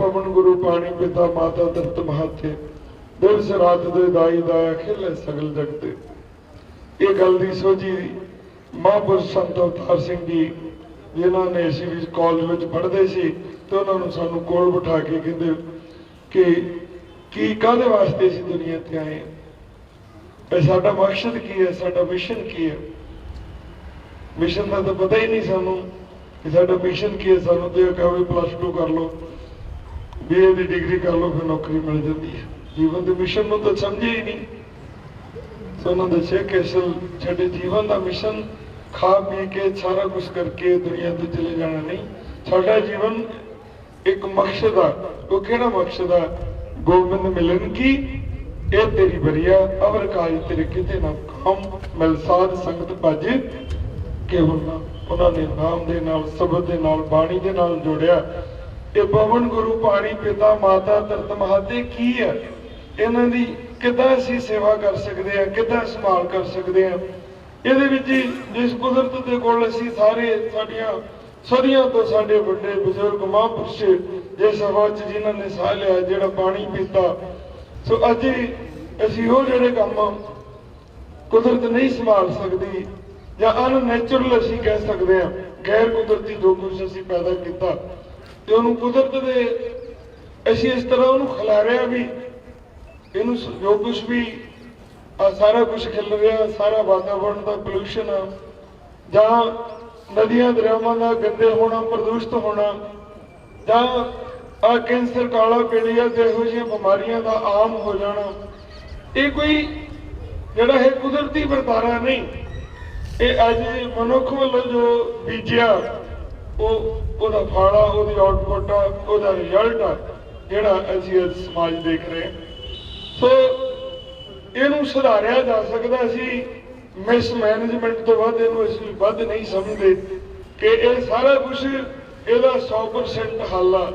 ਪਵਨ ਗੁਰੂ ਪਾਣੀ ਪਿਤਾ ਮਾਤਾ ਦਰਤ ਮਹਾਤੇ ਦਿਵਸ ਰਾਤ ਦੇ ਦਾਈ ਦਾ ਖਿਲੇ ਸਗਲ ਜਗਤੇ ਇਹ ਗੱਲ ਦੀ ਸੋਝੀ ਮਹਾਂਪੁਰਸ਼ ਸੰਤ ਅਵਤਾਰ ਸਿੰਘ ਜੀ, ਜਿਨ੍ਹਾਂ ਨੇ ਅਸੀਂ ਵੀ ਕਾਲਜ ਵਿੱਚ ਪੜ੍ਹਦੇ ਸੀ, ਤੇ ਉਹਨਾਂ ਨੂੰ ਸਾਨੂੰ ਕੋਲ ਬਿਠਾ ਕੇ ਕਹਿੰਦੇ ਕਿ ਕੀ ਕਾਹਦੇ ਵਾਸਤੇ ਅਸੀਂ ਦੁਨੀਆ ਤੇ ਆਏ ਹਾਂ? ਸਾਡਾ ਮਕਸਦ ਕੀ ਹੈ? ਸਾਡਾ ਮਿਸ਼ਨ ਕੀ ਹੈ? ਮਿਸ਼ਨ ਦਾ ਤਾਂ ਪਤਾ ਹੀ ਨਹੀਂ ਸਾਨੂੰ ਕਿ ਸਾਡਾ ਮਿਸ਼ਨ ਕੀ ਹੈ? ਸਾਨੂੰ ਤੇ ਕਹੇ ਪਲੱਸ 2 ਕਰ ਲਓ। ਬੀਏ ਦੀ ਡਿਗਰੀ ਕਰ ਲਓ ਫਿਰ ਨੌਕਰੀ ਮਿਲ ਜਾਂਦੀ ਹੈ। ਜੀਵਨ ਦੇ ਮਿਸ਼ਨ ਨੂੰ ਤਾਂ ਸਮਝੇ ਹੀ ਨਹੀਂ। ਸੋ ਉਹਨਾਂ ਦੱਸਿਆ ਕਿ ਅਸਲ ਸਾਡੇ ਜੀਵਨ ਦਾ ਮਿਸ਼ਨ ਖਾ ਪੀ ਕੇ ਸਾਰਾ ਕੁਝ ਕਰਕੇ ਦੁਨੀਆ ਤੋਂ ਚਲੇ ਜਾਣਾ ਨਹੀਂ। ਸਾਡਾ ਜੀਵਨ ਇੱਕ ਮਕਸਦ ਆ। ਉਹ ਕਿਹੜਾ ਮਕਸਦ ਆ? ਗੋਬਿੰਦ ਮਿਲਨ ਕੀ? ਇਹ ਤੇਰੀ ਬਰੀਆ, ਅਵਰ ਕਾਜ ਤੇਰੇ ਕਿਤੇ ਨਾ ਹਮ ਮਿਲ ਸੰਗਤ ਭਾਜੇ ਕੇ ਹੁਣ ਉਹਨਾਂ ਨੇ ਨਾਮ ਦੇ ਨਾਲ, ਸ਼ਬਦ ਦੇ ਨਾਲ, ਬਾਣੀ ਦੇ ਨਾਲ ਜੋੜਿਆ। ਇਹ ਪਵਨ ਗੁਰੂ ਪਾਣੀ ਪਿਤਾ ਮਾਤਾ ਧਰਤ ਮਹਾਤੇ ਕੀ ਹੈ? ਇਹਨਾਂ ਦੀ ਕਿੱਦਾਂ ਅਸੀਂ ਸੇਵਾ ਕਰ ਸਕਦੇ ਹਾਂ? ਕਿੱਦਾਂ ਸੰਭਾਲ ਕਰ ਸਕਦੇ ਹਾਂ? ਇਹਦੇ ਵਿੱਚ ਜਿਸ ਕੁਦਰਤ ਦੇ ਕੋਲ ਅਸੀਂ ਸਾਰੇ ਸਾਡੀਆਂ ਸਦੀਆਂ ਤੋਂ ਸਾਡੇ ਵੱਡੇ ਬਜ਼ੁਰਗ ਮਹਾਂਪੁਰਸ਼ ਜਿਸ ਹਵਾ 'ਚ ਜਿਨ੍ਹਾਂ ਨੇ ਸਾਹ ਲਿਆ, ਜਿਹੜਾ ਪਾਣੀ ਪੀਤਾ, ਸੋ ਅੱਜ ਅਸੀਂ ਉਹ ਜਿਹੜੇ ਕੰਮ ਕੁਦਰਤ ਨਹੀਂ ਸੰਭਾਲ ਸਕਦੀ ਜਾਂ ਅਨਨੈਚੁਰਲ ਅਸੀਂ ਕਹਿ ਸਕਦੇ ਹਾਂ, ਗੈਰ ਕੁਦਰਤੀ ਜੋ ਕੁਝ ਅਸੀਂ ਪੈਦਾ ਕੀਤਾ ਤੇ ਉਹਨੂੰ ਕੁਦਰਤ ਦੇ ਅਸੀਂ ਇਸ ਤਰ੍ਹਾਂ ਉਹਨੂੰ ਖਿਲਾਰਿਆ ਵੀ, ਇਹਨੂੰ ਸ- ਜੋ ਕੁਝ ਵੀ ਆ, ਸਾਰਾ ਕੁਝ ਖਿਲ ਰਿਹਾ, ਸਾਰਾ ਵਾਤਾਵਰਣ ਦਾ ਪੋਲੂਸ਼ਨ ਆ, ਜਾਂ ਨਦੀਆਂ, ਦਰਿਆਵਾਂ ਦਾ ਗੰਦੇ ਹੋਣਾ, ਪ੍ਰਦੂਸ਼ਿਤ ਹੋਣਾ, ਜਾਂ ਆ ਕੈਂਸਰ, ਕਾਲਾ ਪੀਲੀਆ ਤੇ ਇਹੋ ਜਿਹੀਆਂ ਬਿਮਾਰੀਆਂ ਦਾ ਆਮ ਹੋ ਜਾਣਾ, ਇਹ ਕੋਈ ਜਿਹੜਾ ਹੈ ਕੁਦਰਤੀ ਵਰਤਾਰਾ ਨਹੀਂ, ਇਹ ਅੱਜ ਮਨੁੱਖ ਵੱਲੋਂ ਜੋ ਬੀਜਿਆ ਉਹ, ਉਹਦਾ ਫਾੜਾ ਉਹਦੀ ਆਉਟਪੁੱਟ ਆ, ਉਹਦਾ ਰਿਜ਼ਲਟ ਆ, ਜਿਹੜਾ ਅਸੀਂ ਅੱਜ ਸਮਾਜ ਦੇਖ ਰਹੇ ਹਾਂ ਸੋ ਇਹਨੂੰ ਸੁਧਾਰਿਆ ਜਾ ਸਕਦਾ ਸੀ ਮਿਸ ਮੈਨੇਜਮੈਂਟ ਤੋਂ ਵੱਧ ਇਹਨੂੰ ਅਸੀਂ ਵੱਧ ਨਹੀਂ ਸਮਝਦੇ ਕਿ ਇਹ ਸਾਰਾ ਕੁਝ ਇਹਦਾ 100% ਹੱਲ ਆ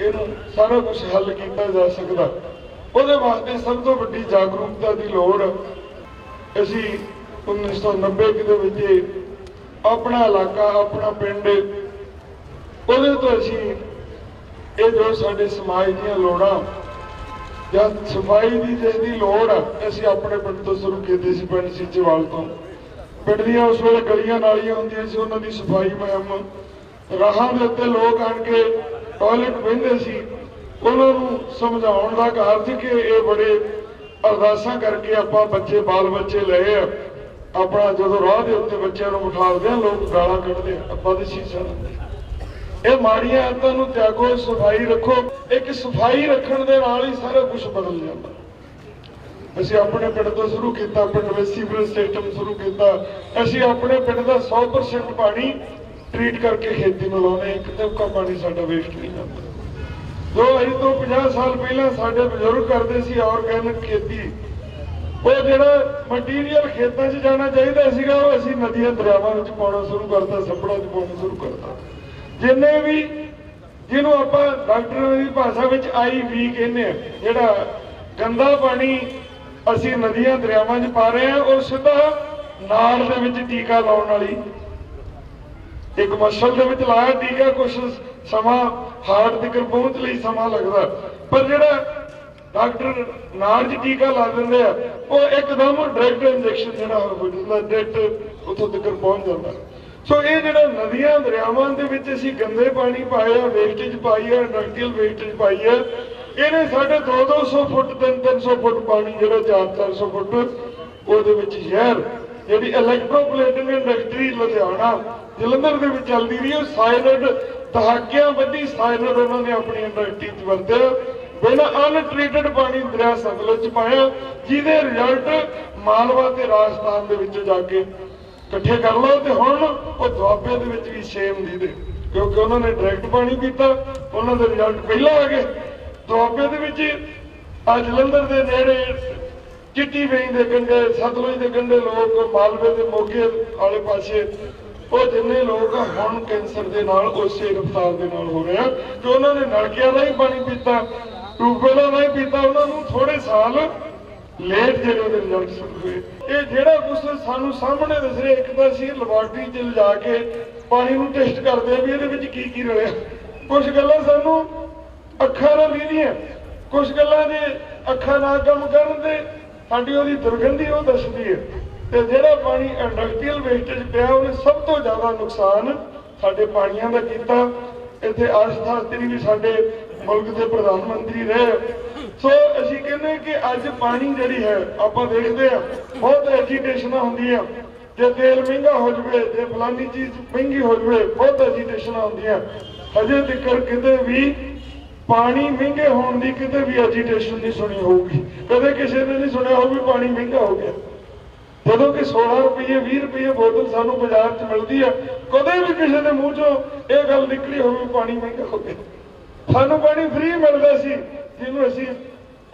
ਇਹਨੂੰ ਸਾਰਾ ਕੁਝ ਹੱਲ ਕੀਤਾ ਜਾ ਸਕਦਾ ਉਹਦੇ ਵਾਸਤੇ ਸਭ ਤੋਂ ਵੱਡੀ ਜਾਗਰੂਕਤਾ ਦੀ ਲੋੜ ਆ। ਅਸੀਂ 1990 ਦੇ ਵਿੱਚ ਆਪਣਾ ਇਲਾਕਾ, ਆਪਣਾ ਪਿੰਡ, ਉਹਦੇ ਤੋਂ ਅਸੀਂ ਇਹ ਜੋ ਸਾਡੇ ਸਮਾਜ ਦੀਆਂ ਲੋੜਾਂ ਜਾਂ ਸਫ਼ਾਈ ਦੀ ਜਿਸ ਦੀ ਲੋੜ ਆ, ਅਸੀਂ ਆਪਣੇ ਪਿੰਡ ਤੋਂ ਸ਼ੁਰੂ ਕੀਤੀ ਸੀ, ਪਿੰਡ ਸਿੰਚੇਵਾਲ ਤੋਂ। ਪਿੰਡ ਦੀਆਂ ਉਸ ਵੇਲੇ ਗਲੀਆਂ ਨਾਲੀਆਂ ਹੁੰਦੀਆਂ ਸੀ, ਉਹਨਾਂ ਦੀ ਸਫ਼ਾਈ ਮੁਹਿੰਮ ਰਾਹਾਂ ਦੇ ਉੱਤੇ ਲੋਕ ਆਣ ਕੇ ਟਾਇਲਟ ਬਹਿੰਦੇ ਸੀ। ਉਹਨਾਂ ਨੂੰ ਸਮਝਾਉਣ ਦਾ ਕਾਰਜ ਸੀ ਕਿ ਇਹ ਬੜੇ ਅਰਦਾਸਾਂ ਕਰਕੇ ਆਪਾਂ ਬੱਚੇ, ਬਾਲ ਬੱਚੇ ਲਏ ਆ। ਆਪਣਾ ਜਦੋਂ ਰਾਹ ਦੇ ਉੱਤੇ ਬੱਚਿਆਂ ਨੂੰ ਬਿਠਾਉਂਦੇ ਆ ਲੋਕ ਗਾਲਾਂ ਕੱਢਦੇ ਆਪਾਂ ਦੇ ਸ਼ੀਸ਼ਾ ਦਿੰਦੇ ਇਹ ਮਾੜੀਆਂ ਆਦਤਾਂ ਨੂੰ ਤਿਆਗੋ ਸਫ਼ਾਈ ਰੱਖੋ। ਇੱਕ ਸਫ਼ਾਈ ਰੱਖਣ ਦੇ ਨਾਲ ਹੀ ਸਾਰਾ ਕੁਝ ਬਦਲ ਜਾਂਦਾ। ਅਸੀਂ ਆਪਣੇ ਪਿੰਡ ਤੋਂ ਸ਼ੁਰੂ ਕੀਤਾ, ਪਿੰਡ ਵਿੱਚ ਸੀਵਰੇਜ ਸਿਸਟਮ ਸ਼ੁਰੂ ਕੀਤਾ। ਅਸੀਂ ਆਪਣੇ ਪਿੰਡ ਦਾ 100% ਪਾਣੀ ਟ੍ਰੀਟ ਕਰਕੇ ਖੇਤੀ ਨੂੰ ਲਾਉਣੇ ਇੱਕ ਟੁਪਕਾ ਪਾਣੀ ਸਾਡਾ ਵੇਸਟ ਨਹੀਂ ਜਾਂਦਾ। ਜੋ ਅੱਜ ਤੋਂ 50 ਸਾਲ ਪਹਿਲਾਂ ਸਾਡੇ ਬਜ਼ੁਰਗ ਕਰਦੇ ਸੀ, ਆਰਗੈਨਿਕ ਖੇਤੀ। ਉਹ ਜਿਹੜਾ ਮਟੀਰੀਅਲ ਖੇਤਾਂ 'ਚ ਜਾਣਾ ਚਾਹੀਦਾ ਸੀਗਾ, ਉਹ ਅਸੀਂ ਨਦੀਆਂ ਦਰਿਆਵਾਂ ਵਿੱਚ ਪਾਉਣਾ ਸ਼ੁਰੂ ਕਰਤਾ, ਸੱਪੜਾਂ 'ਚ ਪਾਉਣਾ ਸ਼ੁਰੂ ਕਰਤਾ। ਜਿੰਨੇ ਵੀ, ਜਿਹਨੂੰ ਆਪਾਂ ਡਾਕਟਰਾਂ ਦੀ ਭਾਸ਼ਾ ਵਿੱਚ ਆਈਵੀ ਕਹਿੰਦੇ ਆ, ਜਿਹੜਾ ਗੰਦਾ ਪਾਣੀ ਅਸੀਂ ਨਦੀਆਂ, ਦਰਿਆਵਾਂ 'ਚ ਪਾ ਰਹੇ ਹਾਂ ਉਹ ਸਿੱਧਾ ਨਾੜ ਦੇ ਵਿੱਚ ਟੀਕਾ ਲਾਉਣ ਵਾਲੀ। ਇੱਕ ਮਸਲ ਦੇ ਵਿੱਚ ਲਾਇਆ, ਟੀਕਾ ਕੁਛ ਸਮਾਂ, ਹਾਰਟ ਤੱਕ ਪਹੁੰਚ ਲਈ, ਸਮਾਂ ਲੱਗਦਾ। ਪਰ ਜਿਹੜਾ ਡਾਕਟਰ ਨਾੜ 'ਚ ਟੀਕਾ ਲਾ ਦਿੰਦੇ ਆ। ਉਹ ਇੱਕਦਮ ਡਾਇਰੈਕਟ ਇੰਜੈਕਸ਼ਨ ਜਿਹੜਾ ਹੋ ਡਾਇਰੈਕਟ ਉੱਥੋਂ ਤੱਕ ਪਹੁੰਚ ਜਾਂਦਾ। ਸੋ ਇਹ ਜਿਹੜਾ ਨਦੀਆਂ ਦਰਿਆਵਾਂ ਦੇ ਵਿੱਚ ਅਸੀਂ ਗੰਦੇ ਪਾਣੀ ਪਾਇਆ ਵੇਸਟੇਜ ਪਾਈ ਹੈ ਇੰਡਸਟਰੀਅਲ ਵੇਸਟੇਜ ਪਾਈ ਹੈ ਇਹਨੇ ਸਾਡੇ 2-200 ਫੁੱਟ 3-300 ਫੁੱਟ ਪਾਣੀ ਜਿਹੜਾ 4-400 ਫੁੱਟ ਉਹਦੇ ਵਿੱਚ ਜ਼ਹਿਰ। ਜਿਹੜੀ ਇਲੈਕਟ੍ਰੋਪਲੇਟਿੰਗ ਇੰਡਸਟਰੀ ਲੁਧਿਆਣਾ, ਜਲੰਧਰ ਦੇ ਵਿੱਚ ਚੱਲਦੀ ਰਹੀ ਉਹ ਸਾਇਨਡ ਦਹਾਕਿਆਂ ਵੱਡੀ ਸਾਇਨਡ ਉਹਨਾਂ ਨੇ ਆਪਣੀ ਇੰਡਸਟਰੀ 'ਚ ਵਰਤਿਆ। ਬਿਨਾਂ ਅਨਟ੍ਰੀਟਡ ਪਾਣੀ ਦਰਿਆ ਸਤਲੁਜ 'ਚ ਪਾਇਆ, ਜਿਹਦੇ ਰਿਜ਼ਲਟ ਮਾਲਵਾ ਤੇ ਰਾਜਸਥਾਨ ਦੇ ਵਿੱਚ ਜਾ ਕੇ ਇਕੱਠੇ ਕਰ ਲਓ ਤੇ ਹੁਣ ਉਹ ਦੁਆਬੇ ਦੇ ਵਿੱਚ ਵੀ ਸੇਮ ਦੀ ਦੇ ਕਿਉਂਕਿ ਉਹਨਾਂ ਨੇ ਡਾਇਰੈਕਟ ਪਾਣੀ ਪੀਤਾ, ਉਹਨਾਂ ਦੇ ਰਿਜ਼ਲਟ ਪਹਿਲਾਂ ਆ ਗਏ। ਦੁਆਬੇ ਦੇ ਵਿੱਚ ਆ ਜਲੰਧਰ ਦੇ ਨੇੜੇ ਚਿੱਟੀ ਵੇਈ ਦੇ ਕੰਢੇ, ਸਤਲੁਜ ਦੇ ਕੰਢੇ ਲੋਕ ਮਾਲਵੇ ਦੇ ਮੋਗੇ ਵਾਲੇ ਪਾਸੇ, ਉਹ ਜਿੰਨੇ ਲੋਕ ਹੁਣ ਕੈਂਸਰ ਦੇ ਨਾਲ, ਉਸੇ ਰਫਤਾਰ ਦੇ ਨਾਲ ਹੋ ਰਿਹਾ ਕਿ ਉਹਨਾਂ ਨੇ ਨਲਕਿਆਂ ਦਾ ਹੀ ਪਾਣੀ ਪੀਤਾ। ਟੂਬਵੈਲਾਂ ਦਾ ਪੀਤਾ, ਉਹਨਾਂ ਨੂੰ ਥੋੜੇ ਸਾਲ ਲੇਟ ਜਿਹੜੇ ਉਹਦੇ ਰਿਜ਼ਲਟ ਸ਼ੁਰੂ ਹੋਏ ਇਹ ਜਿਹੜਾ ਕੁਝ ਸਾਨੂੰ ਸਾਹਮਣੇ ਦਿਸ ਰਿਹਾ ਇੱਕ ਤਾਂ ਅਸੀਂ ਲੈਬੋਰਟਰੀ 'ਚ ਲਿਜਾ ਕੇ ਪਾਣੀ ਨੂੰ ਟੈਸਟ ਕਰਦੇ ਆ ਵੀ ਇਹਦੇ ਵਿੱਚ ਕੀ ਕੀ ਰਲਿਆ। ਕੁਝ ਗੱਲਾਂ ਸਾਨੂੰ ਅੱਖਾਂ ਨਾਲ ਦੀਆਂ ਕੁਝ ਗੱਲਾਂ ਜੇ ਅੱਖਾਂ ਨਾਲ ਕੰਮ ਕਰਨ ਤੇ ਸਾਡੀ ਉਹਦੀ ਦੁਰਗੰਧੀ ਉਹ ਦੱਸਦੀ ਹੈ। ਤੇ ਜਿਹੜਾ ਪਾਣੀ ਇੰਡਸਟਰੀਅਲ ਵੇਸਟੇਜ ਪਿਆ, ਉਹਨੇ ਸਭ ਤੋਂ ਜ਼ਿਆਦਾ ਨੁਕਸਾਨ ਸਾਡੇ ਪਾਣੀਆਂ ਦਾ ਕੀਤਾ। ਇੱਥੇ ਅਰਥਸ਼ਾਸਤਰੀ ਵੀ ਸਾਡੇ ਮੁਲਕ ਦੇ ਪ੍ਰਧਾਨ ਮੰਤਰੀ ਰਹੇ ਸੋ ਅਸੀਂ ਕਹਿੰਦੇ ਕਿ ਅੱਜ ਪਾਣੀ ਜਿਹੜੀ ਹੈ, ਆਪਾਂ ਦੇਖਦੇ ਆ ਬਹੁਤ ਐਜੀਟੇਸ਼ਨਾਂ ਹੁੰਦੀਆਂ। ਜੇ ਤੇਲ ਮਹਿੰਗਾ ਹੋ ਜਵੇ, ਜੇ ਫਲਾਨੀ ਚੀਜ਼ ਮਹਿੰਗੀ ਹੋ ਜਵੇ, ਬਹੁਤ ਐਜੀਟੇਸ਼ਨਾਂ ਹੁੰਦੀਆਂ। ਹਜੇ ਤੱਕ ਕਿਤੇ ਵੀ ਪਾਣੀ ਮਹਿੰਗੇ ਹੋਣ ਦੀ ਕਿਤੇ ਵੀ ਐਜੀਟੇਸ਼ਨ ਨਹੀਂ ਸੁਣੀ ਹੋਊਗੀ। ਕਦੇ ਕਿਸੇ ਨੇ ਨਹੀਂ ਸੁਣਿਆ ਹੋਊ ਵੀ ਪਾਣੀ ਮਹਿੰਗਾ ਹੋ ਗਿਆ। ਜਦੋਂ ਕਿ 16 ਰੁਪਏ 20 ਰੁਪਏ ਬੋਤਲ ਸਾਨੂੰ ਬਾਜ਼ਾਰ 'ਚ ਮਿਲਦੀ ਆ, ਕਦੇ ਵੀ ਕਿਸੇ ਦੇ ਮੂੰਹ 'ਚੋਂ ਇਹ ਗੱਲ ਨਿਕਲੀ ਹੋਵੇ ਪਾਣੀ ਮਹਿੰਗਾ ਹੋ ਗਿਆ। ਸਾਨੂੰ ਪਾਣੀ ਫ੍ਰੀ ਮਿਲਦਾ ਸੀ, ਜਿਹਨੂੰ ਅਸੀਂ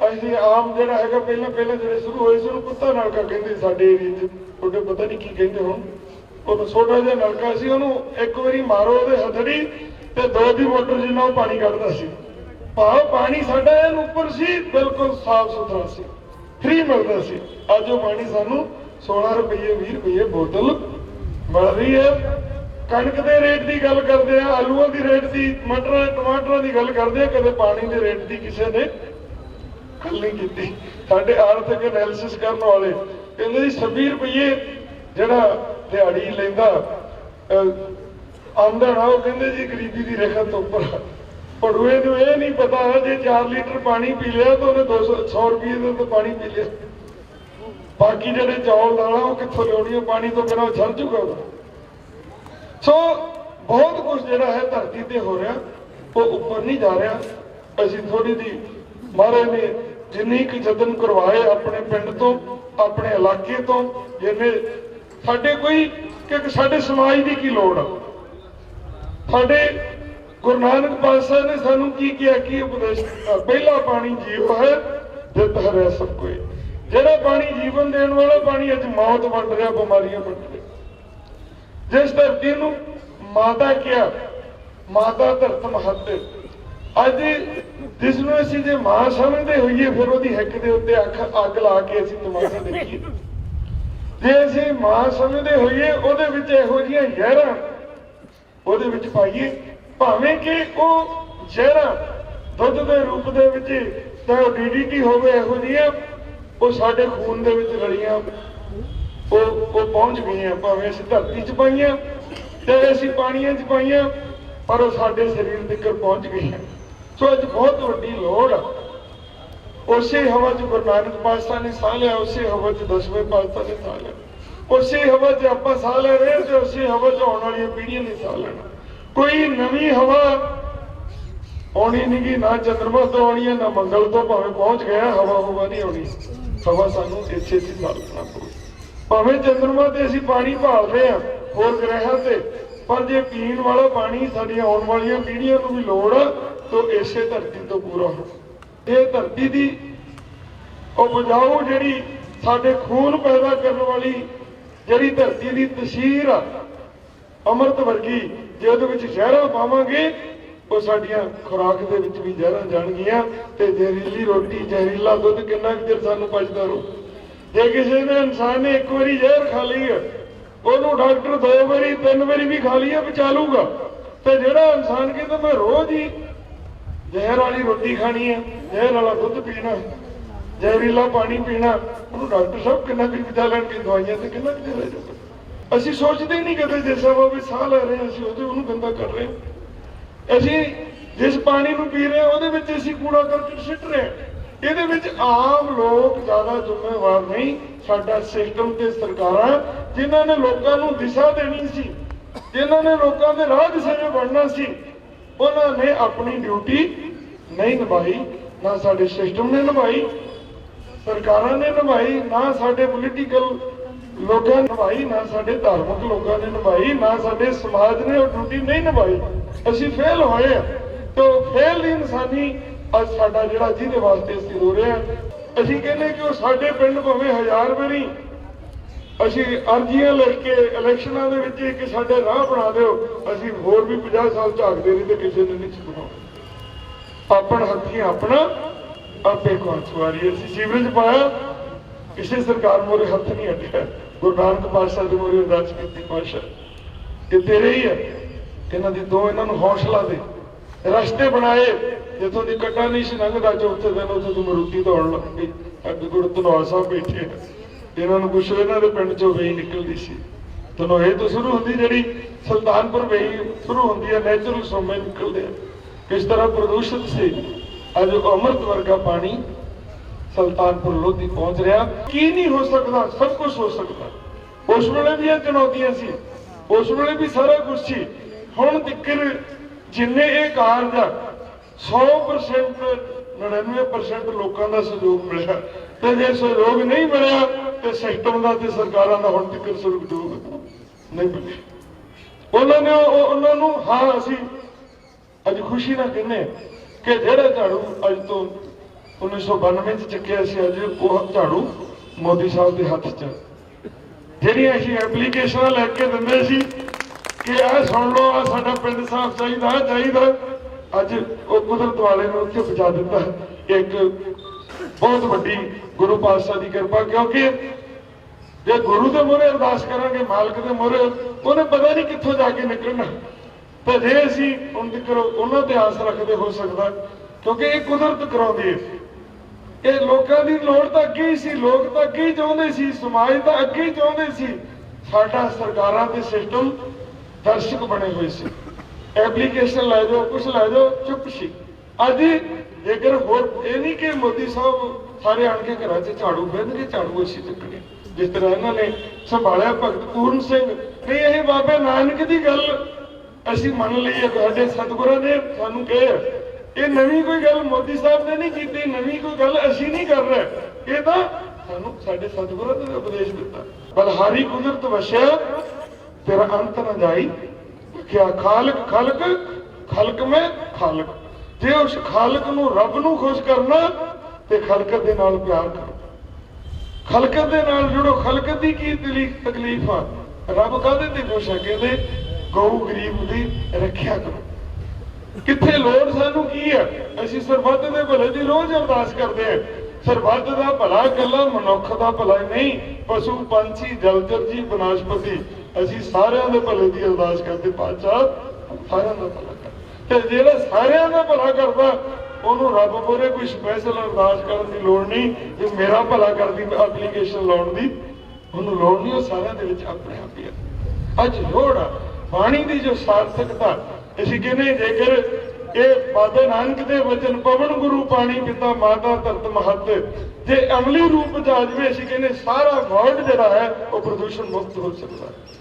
ਅਸੀਂ ਆਮ ਜਿਹੜਾ ਹੈਗਾ, ਪਹਿਲਾਂ ਪਹਿਲਾਂ ਜਿਹੜੇ ਸ਼ੁਰੂ ਹੋਏ ਸੀ, ਉਹਨੂੰ ਕੁੱਤਾ ਨਲਕਾ ਕਹਿੰਦੇ ਸੀ ਸਾਡੇ ਏਰੀਏ 'ਚ। ਤੁਹਾਡੇ ਪਤਾ ਨਹੀਂ ਕੀ ਕਹਿੰਦੇ ਹੁਣ। ਉਹਨੂੰ ਛੋਟਾ ਜਿਹਾ ਨਲਕਾ ਸੀ, ਉਹਨੂੰ ਇੱਕ ਵਾਰੀ ਮਾਰੋ ਉਹਦੇ ਹਥੜੀ ਤੇ ਦੋ ਦੀ ਮੋਟਰ ਜਿੰਨਾ ਉਹ ਪਾਣੀ ਕੱਢਦਾ ਸੀ। ਭਾਵ ਪਾਣੀ ਸਾਡਾ ਐਨ ਉੱਪਰ ਸੀ, ਬਿਲਕੁਲ ਸਾਫ਼ ਸੁਥਰਾ ਸੀ। ਫ੍ਰੀ ਮਿਲਦਾ ਸੀ। ਅੱਜ ਉਹ ਪਾਣੀ ਸਾਨੂੰ 16 ਰੁਪਏ 20 ਰੁਪਏ ਬੋਤਲ ਮਿਲ ਰਹੀ ਹੈ। ਕਣਕ ਦੇ ਰੇਟ ਦੀ ਗੱਲ ਕਰਦੇ ਆ ਆਲੂਆਂ ਦੀ ਰੇਟ ਦੀ ਮਟਰਾਂ ਟਮਾਟਰਾਂ ਦੀ ਗੱਲ ਕਰਦੇ ਆ ਕਦੇ ਪਾਣੀ ਦੇ ਰੇਟ ਦੀ ਕਿਸੇ ਨੇ ਗੱਲ ਨਹੀਂ ਕੀਤੀ। ਸਾਡੇ ਆਰਥਿਕ ਐਨਾਲਿਸਿਸ ਕਰਨ ਵਾਲੇ ਕਹਿੰਦੇ ਜੀ 26 ਰੁਪਏ ਜਿਹੜਾ ਦਿਹਾੜੀ ਲੈਂਦਾ ਅਹ, ਆਮਦਨ ਆ ਉਹ ਕਹਿੰਦੇ ਜੀ ਗਰੀਬੀ ਦੀ ਰੇਖਾ ਤੋਂ ਉੱਪਰ। ਪੜੂਏ ਨੂੰ ਇਹ ਨਹੀਂ ਪਤਾ ਜੇ 4 ਲੀਟਰ ਪਾਣੀ ਪੀ ਲਿਆ ਤਾਂ ਉਹਨੇ 200 100 ਰੁਪਏ ਦਾ ਪਾਣੀ ਪੀ ਲਿਆ। ਬਾਕੀ ਜਿਹੜੇ ਚੌਲ ਦਾਲਾਂ ਉਹ ਕਿੱਥੋਂ ਲਿਆਉਣੀ ਉਹ ਪਾਣੀ ਤੋਂ ਬਿਨਾਂ ਛੱਡ ਜੂਗਾ ਸੋ ਬਹੁਤ ਕੁਝ ਜਿਹੜਾ ਹੈ ਧਰਤੀ ਤੇ ਹੋ ਰਿਹਾ। ਉਹ ਉੱਪਰ ਨਹੀਂ ਜਾ ਰਿਹਾ। ਅਸੀਂ ਥੋੜੀ ਦੀ ਮਹਾਰਾਜ ਨੇ ਜਿੰਨੀ ਕੁ ਯਤਨ ਕਰਵਾਏ ਆਪਣੇ ਪਿੰਡ ਤੋਂ, ਆਪਣੇ ਇਲਾਕੇ ਤੋਂ ਜਿਵੇਂ ਸਾਡੇ ਕੋਈ ਕਿ ਸਾਡੇ ਸਮਾਜ ਦੀ ਕੀ ਲੋੜ ਆ। ਸਾਡੇ ਗੁਰੂ ਨਾਨਕ ਪਾਤਸ਼ਾਹ ਨੇ ਸਾਨੂੰ ਕੀ ਕਿਹਾ ਕਿ ਉਪਦੇਸ਼ ਦਿੱਤਾ? ਪਹਿਲਾ ਪਾਣੀ ਜੀਵ ਹੈ, ਦਿੱਤ ਹਰਿਆ ਸਭ ਕੋਈ। ਜਿਹੜਾ ਪਾਣੀ ਜੀਵਨ ਦੇਣ ਵਾਲਾ ਪਾਣੀ ਅੱਜ ਮੌਤ ਵੰਡ ਰਿਹਾ, ਬਿਮਾਰੀਆਂ ਵੰਡ ਰਿਹਾ। ਜਿਸ ਧਰਤੀ ਨੂੰ ਮਾਤਾ ਕਿਹਾ, ਮਾਤਾ ਧਰਤ ਮਹੱਤ। ਅੱਜ ਜਿਸ ਨੂੰ ਅਸੀਂ ਜੇ ਮਾਂ ਸਮਝਦੇ ਹੋਈਏ, ਫਿਰ ਉਹਦੀ ਹਿੱਕ ਦੇ ਉੱਤੇ ਅੱਖ, ਅੱਗ ਲਾ ਕੇ ਅਸੀਂ ਤਮਾਸ਼ਾ ਦੇਖੀਏ। ਜੇ ਅਸੀਂ ਮਾਂ ਸਮਝਦੇ ਹੋਈਏ, ਉਹਦੇ ਵਿੱਚ ਇਹੋ ਜਿਹੀਆਂ ਜ਼ਹਿਰਾਂ, ਉਹਦੇ ਵਿੱਚ ਪਾਈਏ, ਭਾਵੇਂ ਕਿ ਉਹ ਜ਼ਹਿਰਾਂ ਦੁੱਧ ਦੇ ਰੂਪ ਦੇ ਵਿੱਚ, ਚਾਹੇ ਡੀਡੀਟੀ ਹੋਵੇ, ਇਹੋ ਜਿਹੀਆਂ ਉਹ ਸਾਡੇ ਖੂਨ ਦੇ ਵਿੱਚ ਰਲੀਆਂ। ਉਹ ਉਹ ਪਹੁੰਚ ਗਈਆਂ, ਭਾਵੇਂ ਅਸੀਂ ਧਰਤੀ 'ਚ ਪਾਈਆਂ, ਤੇ ਅਸੀਂ ਪਾਣੀਆਂ 'ਚ ਪਾਈਆਂ, ਪਰ ਉਹ ਸਾਡੇ ਸਰੀਰ ਤੱਕ ਪਹੁੰਚ ਗਈਆਂ। ਸੋ ਅੱਜ ਬਹੁਤ ਵੱਡੀ ਲੋੜ ਆ। ਉਸੇ ਹਵਾ 'ਚ ਗੁਰੂ ਨਾਨਕ ਪਾਤਸ਼ਾਹ ਨੇ ਸਾਹ ਲਿਆ, ਉਸੇ ਹਵਾ 'ਚ ਦਸਵੇਂ ਪਾਤਸ਼ਾਹ ਨੇ ਸਾਹ ਲਿਆ। ਉਸੇ ਹਵਾ 'ਚ ਆਪਾਂ ਸਾਹ ਲੈ ਰਹੇ ਹਾਂ ਤੇ ਉਸੇ ਹਵਾ 'ਚ ਆਉਣ ਵਾਲੀਆਂ ਪੀੜ੍ਹੀਆਂ ਨੇ ਸਾਹ ਲੈਣਾ। ਕੋਈ ਨਵੀਂ ਹਵਾ ਆਉਣੀ ਨਹੀਂ ਗੀ ਨਾ ਚੰਦਰਮਾ ਤੋਂ ਆਉਣੀ ਹੈ, ਨਾ ਮੰਗਲ ਤੋਂ, ਭਾਵੇਂ ਪਹੁੰਚ ਗਿਆ ਹਵਾ ਹਵਾ ਨਹੀਂ ਆਉਣੀ। ਹਵਾ ਸਾਨੂੰ ਇੱਥੇ ਦੀ ਸਾਲਣਾ ਪਊ ਭਾਵੇਂ ਚੰਦਰਮਾ ਤੇ ਅਸੀਂ ਪਾਣੀ ਭਾਲਦੇ ਆ ਹੋਰ ਗ੍ਰਹਿਾਂ ਤੇ, ਪਰ ਜੇ ਪੀਣ ਵਾਲਾ ਪਾਣੀ ਸਾਡੀਆਂ ਆਉਣ ਵਾਲੀਆਂ ਪੀੜ੍ਹੀਆਂ ਨੂੰ ਵੀ ਲੋੜ ਆ ਇਸੇ ਧਰਤੀ ਤੋਂ ਪੂਰਾ ਹੋ ਇਹ ਧਰਤੀ ਦੀ ਉਪਜਾਊ ਜਿਹੜੀ ਸਾਡੇ ਖੂਨ ਪੈਦਾ ਕਰਨ ਵਾਲੀ ਜਿਹੜੀ ਧਰਤੀ ਦੀ ਤਸੀਰ ਆ, ਅੰਮ੍ਰਿਤ ਵਰਗੀ, ਜੇ ਉਹਦੇ ਵਿੱਚ ਜ਼ਹਿਰਾਂ ਪਾਵਾਂਗੇ ਉਹ ਸਾਡੀਆਂ ਖੁਰਾਕ ਦੇ ਵਿੱਚ ਵੀ ਜ਼ਹਿਰਾਂ ਜਾਣਗੀਆਂ ਤੇ ਜ਼ਹਿਰੀਲੀ ਰੋਟੀ, ਜ਼ਹਿਰੀਲਾ ਦੁੱਧ ਕਿੰਨਾ ਕੁ ਚਿਰ ਸਾਨੂੰ ਪਚਦਾ ਰਹੂ? ਜੇ ਕਿਸੇ ਨੇ ਇਨਸਾਨ ਨੇ ਇੱਕ ਵਾਰੀ ਜ਼ਹਿਰ ਖਾ ਲਈ ਹੈ, ਉਹਨੂੰ ਡਾਕਟਰ ਦੋ ਵਾਰੀ, ਤਿੰਨ ਵਾਰੀ ਵੀ ਖਾ ਲਈਏ ਬਚਾ ਲੂਗਾ ਤੇ ਜਿਹੜਾ ਇਨਸਾਨ ਕਹਿੰਦਾ, ਮੈਂ ਰੋਜ਼ ਹੀ ਜ਼ਹਿਰ ਵਾਲੀ ਰੋਟੀ ਖਾਣੀ ਹੈ, ਜ਼ਹਿਰ ਵਾਲਾ ਦੁੱਧ ਪੀਣਾ ਜ਼ਹਿਰੀਲਾ ਪਾਣੀ ਪੀਣਾ ਉਹਨੂੰ ਡਾਕਟਰ ਸਾਹਿਬ ਕਿੰਨਾ ਕੁ ਬਚਾ ਲੈਣਗੇ ਦਵਾਈਆਂ ਤੇ ਕਿੰਨਾ ਕੁ ਰਹਿ ਜਾਊਗਾ ਅਸੀਂ ਸੋਚਦੇ ਹੀ ਨਹੀਂ ਕਦੇ, ਜੇ ਸਭਾ ਵੀ ਸਾਹ ਲੈ ਰਹੇ ਅਸੀਂ ਉਹਦੇ ਉਹਨੂੰ ਗੰਦਾ ਕਰ ਰਹੇ ਹਾਂ। ਅਸੀਂ ਜਿਸ ਪਾਣੀ ਨੂੰ ਪੀ ਰਹੇ ਹਾਂ, ਉਹਦੇ ਵਿੱਚ ਅਸੀਂ ਕੂੜਾ ਕਰਕਟ ਸਿੱਟ ਰਹੇ ਹਾਂ। ਇਹਦੇ ਵਿੱਚ ਆਮ ਲੋਕ ਜ਼ਿਆਦਾ ਜ਼ਿੰਮੇਵਾਰ ਨਹੀਂ, ਸਾਡਾ ਸਿਸਟਮ ਤੇ ਸਰਕਾਰਾਂ ਜਿਨ੍ਹਾਂ ਨੇ ਲੋਕਾਂ ਨੂੰ ਦਿਸ਼ਾ ਦੇਣੀ ਸੀ, ਜਿਨ੍ਹਾਂ ਨੇ ਲੋਕਾਂ ਦੇ ਰਾਹ ਦਿਸ਼ਾ ਬਣਨਾ ਸੀ, ਉਹਨਾਂ ਨੇ ਆਪਣੀ ਡਿਊਟੀ ਨਹੀਂ ਨਿਭਾਈ, ਨਾ ਸਾਡੇ ਸਿਸਟਮ ਨੇ ਨਿਭਾਈ, ਸਰਕਾਰਾਂ ਨੇ ਨਿਭਾਈ, ਨਾ ਸਾਡੇ ਪੋਲੀਟੀਕਲ ਲੋਕਾਂ ਨੇ ਨਿਭਾਈ, ਨਾ ਸਾਡੇ ਧਾਰਮਿਕ ਲੋਕਾਂ ਨੇ ਨਿਭਾਈ, ਨਾ ਸਾਡੇ ਸਮਾਜ ਨੇ ਉਹ ਡਿਊਟੀ ਨਹੀਂ ਨਿਭਾਈ। ਅਸੀਂ ਫੇਲ ਹੋਏ ਆ। ਤੇ ਫੇਲ ਇਨਸਾਨੀ ਅੱਜ ਸਾਡਾ ਜਿਹੜਾ ਜਿਹਦੇ ਵਾਸਤੇ ਅਸੀਂ ਰੋ ਰਹੇ ਹਾਂ ਅਸੀਂ ਕਹਿੰਦੇ ਕਿ ਉਹ ਸਾਡੇ ਪਿੰਡ ਭਾਵੇਂ ਹਜ਼ਾਰ ਵਾਰੀ ਅਸੀਂ ਅਰਜ਼ੀਆਂ ਲਿਖ ਕੇ ਇਲੈਕਸ਼ਨਾਂ ਦੇ ਵਿੱਚ ਇੱਕ ਸਾਡੇ ਰਾਹ ਬਣਾ ਦਿਓ, ਅਸੀਂ ਹੋਰ ਵੀ 50 ਸਾਲ ਝਾਕਦੇ ਰਹੀ ਤੇ ਕਿਸੇ ਨੇ ਨਹੀਂ ਸੁਣਾਉਣਾ ਆਪਣ ਹੱਥੀਂ ਆਪਣਾ ਆਪੇ ਕੋਲ ਸਵਾਰੀ ਅਸੀਂ ਸੀਵਰੇਜ ਪਾਇਆ, ਕਿਸੇ ਸਰਕਾਰ ਮੋਰੇ ਹੱਥ ਨਹੀਂ ਅੱਡਿਆ। ਗੁਰੂ ਨਾਨਕ ਪਾਤਸ਼ਾਹ ਦੇ ਮੋਰੇ ਅਰਦਾਸ ਕੀਤੀ ਪਾਤਸ਼ਾਹ ਕਿ ਤੇਰੇ ਹੀ ਹੈ। ਇਹਨਾਂ ਦੀ ਦੋ ਇਹਨਾਂ ਨੂੰ ਹੌਸਲਾ ਦੇ। ਰਸਤੇ ਬਣਾਏ। ਜਿੱਥੋਂ ਦੀ ਕੱਟਾ ਨਹੀਂ ਸੀ ਲੰਘਦਾ, ਚੌਥੇ ਦਿਨ ਉੱਥੇ ਤੋਂ ਮਰੂਤੀ ਦੌੜਨ ਲੱਗ ਗਈ। ਅੱਗੇ ਧਨਵਾ ਸਾਹਿਬ ਬੈਠੇ ਇਹਨਾਂ ਨੂੰ ਪੁੱਛੋ, ਇਹਨਾਂ ਦੇ ਪਿੰਡ ਚੋਂ ਵੇਈ ਨਿਕਲਦੀ ਸੀ। ਤਨੋਏ ਤੋਂ ਸ਼ੁਰੂ ਹੁੰਦੀ ਜਿਹੜੀ ਸੁਲਤਾਨਪੁਰ ਵੇਈ ਸ਼ੁਰੂ ਹੁੰਦੀ ਹੈ ਨੈਚੁਰਲ ਸੋਮੇ ਨਿਕਲਦੇ ਆ। ਕਿਸ ਤਰ੍ਹਾਂ ਪ੍ਰਦੂਸ਼ਿਤ ਸੀ? ਅੱਜ ਉਹ ਅੰਮ੍ਰਿਤ ਵਰਗਾ ਪਾਣੀ ਸੁਲਤਾਨਪੁਰ ਲੋਧੀ ਪਹੁੰਚ ਰਿਹਾ। ਕੀ ਨਹੀਂ ਹੋ ਸਕਦਾ? ਸਭ ਕੁਝ ਹੋ ਸਕਦਾ। ਉਸ ਵੇਲੇ ਵੀ ਇਹ ਚੁਣੌਤੀਆਂ ਸੀ। ਉਸ ਵੇਲੇ ਵੀ ਸਾਰਾ ਕੁਝ ਸੀ। ਹੁਣ ਤੱਕਰ ਜਿੰਨੇ ਇਹ ਕਾਰਜ ਆ 100% 99% ਲੋਕਾਂ ਦਾ ਸਹਿਯੋਗ ਮਿਲਿਆ। ਤੇ ਜੇ ਸਹਿਯੋਗ ਨਹੀਂ ਮਿਲਿਆ, ਤੇ ਸਿਸਟਮ ਦਾ ਤੇ ਸਰਕਾਰਾਂ ਦਾ ਹੁਣ ਤੱਕ ਸਹਿਯੋਗ ਨਹੀਂ ਮਿਲਿਆ। ਉਹਨਾਂ ਨੇ ਉਹਨਾਂ ਨੂੰ ਹਾਂ ਅਸੀਂ ਅੱਜ ਖੁਸ਼ੀ ਨਾਲ ਕਹਿੰਦੇ ਕਿ ਜਿਹੜਾ ਝਾੜੂ ਅੱਜ ਤੋਂ 1992 ਚ ਚੱਕਿਆ ਸੀ, ਅੱਜ ਉਹ ਝਾੜੂ ਮੋਦੀ ਸਾਹਿਬ ਦੇ ਹੱਥ 'ਚ ਜਿਹੜੀਆਂ ਅਸੀਂ ਐਪਲੀਕੇਸ਼ਨਾਂ ਲੈ ਕੇ ਦਿੰਦੇ ਸੀ ਕਿ ਆਹ ਸੁਣ ਲਓ ਆ ਸਾਡਾ ਪਿੰਡ ਸਾਹਿਬ ਚਾਹੀਦਾ ਆਹ ਚਾਹੀਦਾ। ਅੱਜ ਉਹ ਕੁਦਰਤ ਵਾਲੇ ਨੇ ਉੱਥੇ ਪਹੁੰਚਾ ਦਿੱਤਾ। ਇੱਕ ਬਹੁਤ ਵੱਡੀ ਗੁਰੂ ਪਾਤਸ਼ਾਹ ਦੀ ਕਿਰਪਾ, ਕਿਉਂਕਿ ਜੇ ਗੁਰੂ ਦੇ ਮੂਹਰੇ ਅਰਦਾਸ ਕਰਾਂਗੇ, ਮਾਲਕ ਦੇ ਮੂਹਰੇ, ਉਹਨੇ ਪਤਾ ਨਹੀਂ ਕਿੱਥੋਂ ਜਾ ਕੇ ਨਿਕਲਣਾ। ਤੇ ਜੇ ਅਸੀਂ ਹੁਣ ਤੱਕ ਉਹਨਾਂ ਤੇ ਆਸ ਰੱਖਦੇ ਹੋ ਸਕਦਾ, ਕਿਉਂਕਿ ਇਹ ਕੁਦਰਤ ਕਰਾਉਂਦੀ ਹੈ। ਇਹ ਲੋਕਾਂ ਦੀ ਲੋੜ ਤਾਂ ਅੱਗੇ ਹੀ ਸੀ, ਲੋਕ ਤਾਂ ਅੱਗੇ ਹੀ ਚਾਹੁੰਦੇ ਸੀ, ਸਮਾਜ ਤਾਂ ਅੱਗੇ ਹੀ ਚਾਹੁੰਦੇ ਸੀ। ਸਾਡਾ ਸਰਕਾਰਾਂ ਦੇ ਸਿਸਟਮ ਦਰਸ਼ਕ ਬਣੇ ਹੋਏ ਸੀ। ਐਪਲੀਕੇਸ਼ਨ ਲੈ ਜਾਓ, ਕੁਛ ਲੈ ਜਾਓ ਚੁੱਪ ਸੀ ਅੱਜ ਜੇਕਰ ਹੋਰ ਇਹ ਨਹੀਂ ਕਿ ਮੋਦੀ ਸਾਹਿਬ ਸਾਰੇ ਆਣ ਕੇ ਘਰਾਂ 'ਚ ਝਾੜੂ ਫੇਰਨਗੇ ਝਾੜੂ ਅਸੀਂ ਚੱਕਣੇ ਜਿਸ ਤਰ੍ਹਾਂ ਇਹਨਾਂ ਨੇ ਸੰਭਾਲਿਆ ਭਗਤ ਪੂਰਨ ਸਿੰਘ। ਨਹੀਂ, ਇਹ ਬਾਬੇ ਨਾਨਕ ਦੀ ਗੱਲ ਅਸੀਂ ਮੰਨ ਲਈ ਹੈ ਸਾਡੇ ਸਤਿਗੁਰਾਂ ਨੇ ਸਾਨੂੰ ਕਿਹਾ। ਇਹ ਨਵੀਂ ਕੋਈ ਗੱਲ ਮੋਦੀ ਸਾਹਿਬ ਨੇ ਨਹੀਂ ਕੀਤੀ, ਨਵੀਂ ਕੋਈ ਗੱਲ ਅਸੀਂ ਨਹੀਂ ਕਰ ਰਹੇ। ਇਹ ਤਾਂ ਸਾਨੂੰ ਸਾਡੇ ਸਤਿਗੁਰਾਂ ਨੇ ਉਪਦੇਸ਼ ਦਿੱਤਾ। ਬਲਹਾਰੀ ਕੁਦਰਤ ਵਸਿਆ ਤੇਰਾ ਅੰਤ ਨਾ ਜਾਈ। ਕਿਆ ਖਾਲਕ ਖਲਕ? ਖਲਕ ਮੈਂ ਖਾਲਕ। ਜੇ ਉਸ ਖਾਲਕ ਨੂੰ ਰੱਬ ਨੂੰ ਖੁਸ਼ ਕਰਨਾ, ਤੇ ਖਲਕਤ ਦੇ ਨਾਲ ਪਿਆਰ ਕਰੋ। ਖਲਕਤ ਦੇ ਨਾਲ ਜੁੜੋ। ਖਲਕਤ ਦੀ ਕੀ ਤਕਲੀਫ ਆ? ਰੱਬ ਕਾਹਦੇ ਤੇ ਖੁਸ਼ ਹੈ ਕਹਿੰਦੇ, ਗਊ ਗਰੀਬ ਦੀ ਰੱਖਿਆ ਕਰੋ। ਕਿੱਥੇ ਲੋੜ ਸਾਨੂੰ ਕੀ ਹੈ ਅਸੀਂ ਸਰਬੱਤ ਦੇ ਭਲੇ ਦੀ ਰੋਜ਼ ਅਰਦਾਸ ਕਰਦੇ ਹਾਂ ਸਰਬੱਤ ਦਾ ਭਲਾ ਇਕੱਲਾ ਮਨੁੱਖ ਦਾ ਭਲਾ ਨਹੀਂ, ਪਸ਼ੂ ਪੰਛੀ ਜਲਚਰ ਜੀ ਬਨਸਪਤੀ। ਅਸੀਂ ਸਾਰਿਆਂ ਦੇ ਭਲੇ ਦੀ ਅਰਦਾਸ ਕਰਦੇ ਪਾਤਸ਼ਾਹ ਸਾਰਿਆਂ ਦਾ ਭਲਾ ਕਰ। ਤੇ ਜਿਹੜਾ ਸਾਰਿਆਂ ਦਾ ਭਲਾ ਕਰਦਾ, ਉਹਨੂੰ ਰੱਬ ਮੋਰੇ ਕੋਈ ਸਪੈਸ਼ਲ ਅਰਦਾਸ ਕਰਨ ਦੀ ਲੋੜ ਨਹੀਂ। ਜੇ ਮੇਰਾ ਭਲਾ ਕਰਦੀ ਐਪਲੀਕੇਸ਼ਨ ਲਾਉਣ ਦੀ, ਉਹਨੂੰ ਲੋੜ ਨਹੀਂ, ਉਹ ਸਾਰਿਆਂ ਦੇ ਵਿੱਚ ਆਪਣੇ ਆਪ ਹੀ ਹੈ ਅੱਜ ਲੋੜ ਆ, ਬਾਣੀ ਦੀ ਜੋ ਸਾਰਥਕਤਾ, ਅਸੀਂ ਕਹਿੰਦੇ ਜੇਕਰ ਇਹ ਬਾਬੇ ਨਾਨਕ ਦੇ ਵਚਨ ਪਵਨ ਗੁਰੂ ਪਾਣੀ ਪਿਤਾ ਮਾਤਾ ਧਰਤ ਮਹੱਤ, ਜੇ ਅਮਲੀ ਰੂਪ ਚ ਆ ਜਾਵੇ, ਅਸੀਂ ਕਹਿੰਦੇ ਸਾਰਾ ਵਰਲਡ ਜਿਹੜਾ ਹੈ, ਉਹ ਪ੍ਰਦੂਸ਼ਣ ਮੁਕਤ ਹੋ ਸਕਦਾ। ਹੈ